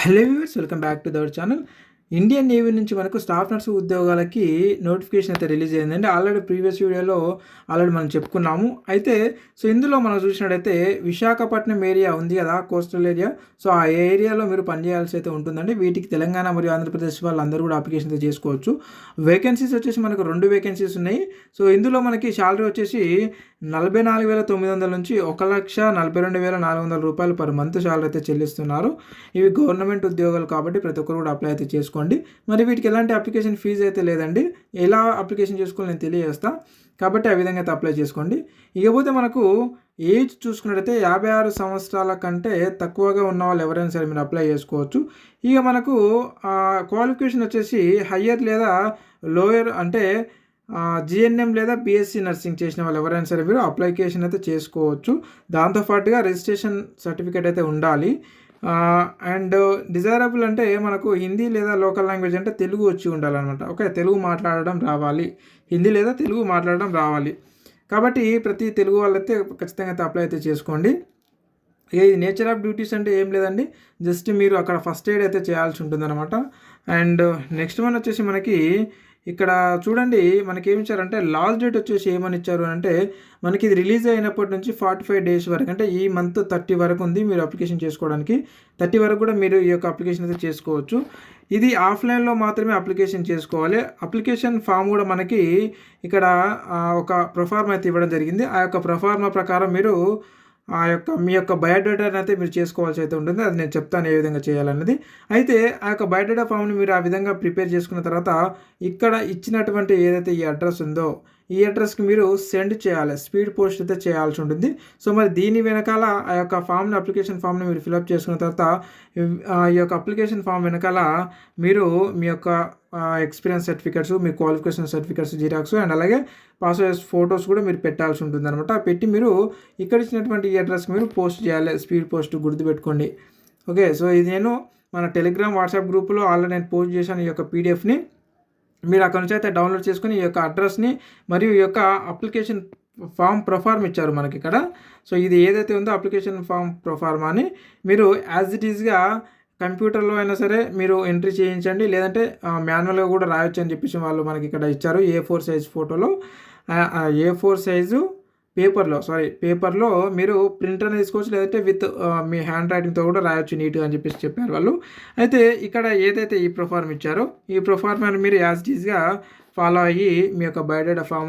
Hello viewers welcome back to our channel. Indian navy నుంచి మనకు staff nurse ఉద్యోగాలకి notification అయితే రిలీజ్ అయిందండి. ఆల్రెడీ ప్రీవియస్ వీడియోలో ఆల్రెడీ మనం చెప్పుకున్నాము. అయితే సో ఇందులో మనం చూసినట్టయితే విశాఖపట్నం ఏరియా ఉంది కదా కోస్టల్ ఏరియా. సో ఆ ఏరియాలో మీరు పనిచేయాల్సి అయితే ఉంటుందండి. వీటికి తెలంగాణ మరియు ఆంధ్రప్రదేశ్ వాళ్ళందరూ కూడా అప్లికేషన్ అయితే చేసుకోవచ్చు. వేకెన్సీస్ వచ్చేసి మనకు రెండు వేకెన్సీస్ ఉన్నాయి. సో ఇందులో మనకి శాలరీ వచ్చేసి నలభై నాలుగు వేల తొమ్మిది వందల నుంచి ఒక లక్ష నలభై రెండు వేల నాలుగు వందల రూపాయలు పర్ మంత్ శాలరీ అయితే చెల్లిస్తున్నారు. ఇవి గవర్నమెంట్ ఉద్యోగాలు కాబట్టి ప్రతి ఒక్కరు కూడా అప్లై అయితే చేసుకోండి. మరి వీటికి ఎలాంటి అప్లికేషన్ ఫీజు అయితే లేదండి. ఎలా అప్లికేషన్ చేసుకోవాలి నేను తెలియజేస్తా. కాబట్టి ఆ విధంగా అయితే అప్లై చేసుకోండి. ఇకపోతే మనకు ఏజ్ చూసుకున్నట్టయితే యాభై ఆరు సంవత్సరాల కంటే తక్కువగా ఉన్న వాళ్ళు ఎవరైనా సరే మీరు అప్లై చేసుకోవచ్చు. ఇక మనకు క్వాలిఫికేషన్ వచ్చేసి హయ్యర్ లేదా లోయర్ అంటే జిఎన్ఎం లేదా బీఎస్సీ నర్సింగ్ చేసిన వాళ్ళు ఎవరైనా సరే మీరు అప్లికేషన్ అయితే చేసుకోవచ్చు. దాంతోపాటుగా రిజిస్ట్రేషన్ సర్టిఫికేట్ అయితే ఉండాలి. అండ్ డిజైరబుల్ అంటే మనకు హిందీ లేదా లోకల్ లాంగ్వేజ్ అంటే తెలుగు వచ్చి ఉండాలన్నమాట. ఓకే తెలుగు మాట్లాడడం రావాలి. హిందీ లేదా తెలుగు మాట్లాడడం రావాలి. కాబట్టి ప్రతి తెలుగు వాళ్ళైతే ఖచ్చితంగా అయితే అప్లై అయితే చేసుకోండి. ఈ నేచర్ ఆఫ్ డ్యూటీస్ అంటే ఏం లేదండి. జస్ట్ మీరు అక్కడ ఫస్ట్ ఎయిడ్ అయితే చేయాల్సి ఉంటుందన్నమాట. అండ్ నెక్స్ట్ వన్ వచ్చేసి మనకి ఇక్కడ చూడండి మనకి ఏమి ఇచ్చారంటే లాస్ట్ డేట్ వచ్చేసి ఏమని ఇచ్చారు అంటే మనకి ఇది రిలీజ్ అయినప్పటి నుంచి ఫార్టీ ఫైవ్ డేస్ వరకు అంటే ఈ మంత్ థర్టీ వరకు ఉంది మీరు అప్లికేషన్ చేసుకోవడానికి. థర్టీ వరకు కూడా మీరు ఈ యొక్క అప్లికేషన్ అయితే చేసుకోవచ్చు. ఇది ఆఫ్లైన్లో మాత్రమే అప్లికేషన్ చేసుకోవాలి. అప్లికేషన్ ఫామ్ కూడా మనకి ఇక్కడ ఒక ప్రొఫార్మ్ అయితే ఇవ్వడం జరిగింది. ఆ యొక్క ప్రొఫార్మా ప్రకారం మీరు ఆ యొక్క మీ యొక్క బయోడేటాని అయితే మీరు చేసుకోవాల్సి అయితే ఉంటుంది. అది నేను చెప్తాను ఏ విధంగా చేయాలన్నది. అయితే ఆ యొక్క బయోడేటా ఫామ్ని మీరు ఆ విధంగా ప్రిపేర్ చేసుకున్న తర్వాత ఇక్కడ ఇచ్చినటువంటి ఏదైతే ఈ అడ్రస్ ఉందో ఈ అడ్రస్కి మీరు సెండ్ చేయాలి. స్పీడ్ పోస్ట్ అయితే చేయాల్సి ఉంటుంది. సో మరి దీని వెనకాల ఆ యొక్క ఫామ్ని అప్లికేషన్ ఫామ్ని మీరు ఫిలప్ చేసుకున్న తర్వాత ఈ యొక్క అప్లికేషన్ ఫామ్ వెనకాల మీరు మీ యొక్క ఎక్స్పీరియన్స్ సర్టిఫికెట్స్ మీ క్వాలిఫికేషన్ సర్టిఫికెట్స్ జిరాక్స్ అండ్ అలాగే పాస్వర్డ్ ఫొటోస్ కూడా మీరు పెట్టాల్సి ఉంటుంది అనమాట పెట్టి మీరు ఇక్కడ ఇచ్చినటువంటి ఈ అడ్రస్కి మీరు పోస్ట్ చేయాలి. స్పీడ్ పోస్ట్ గుర్తుపెట్టుకోండి. ఓకే. సో ఇది నేను మన టెలిగ్రామ్ వాట్సాప్ గ్రూప్లో ఆల్రెడీ నేను పోస్ట్ చేశాను ఈ యొక్క పీడిఎఫ్ని. మీరు అక్కడ నుంచి అయితే డౌన్లోడ్ చేసుకుని ఈ యొక్క అడ్రస్ని మరియు ఈ యొక్క అప్లికేషన్ ఫామ్ ప్రొఫార్మ్ ఇచ్చారు మనకి ఇక్కడ. సో ఇది ఏదైతే ఉందో అప్లికేషన్ ఫామ్ ప్రొఫార్మ్ అని మీరు యాజ్ ఇట్ ఈజ్గా కంప్యూటర్లో అయినా సరే మీరు ఎంట్రీ చేయించండి. లేదంటే మాన్యువల్గా కూడా రాయొచ్చు అని చెప్పేసి వాళ్ళు మనకి ఇక్కడ ఇచ్చారు. ఏ ఫోర్ సైజ్ ఫోటోలో ఏ ఫోర్ సైజు పేపర్లో సారీ పేపర్లో మీరు ప్రింటర్ తీసుకోవచ్చు లేదంటే విత్ మీ హ్యాండ్ రైటింగ్తో కూడా రాయొచ్చు నీట్గా అని చెప్పేసి చెప్పారు వాళ్ళు. అయితే ఇక్కడ ఏదైతే ఈ ప్రొఫార్మ్ ఇచ్చారో ఈ ప్రొఫార్మ్ మీరు యాజ్ ఈజ్గా ఫాలో అయ్యి మీ యొక్క బయోడేటా ఫామ్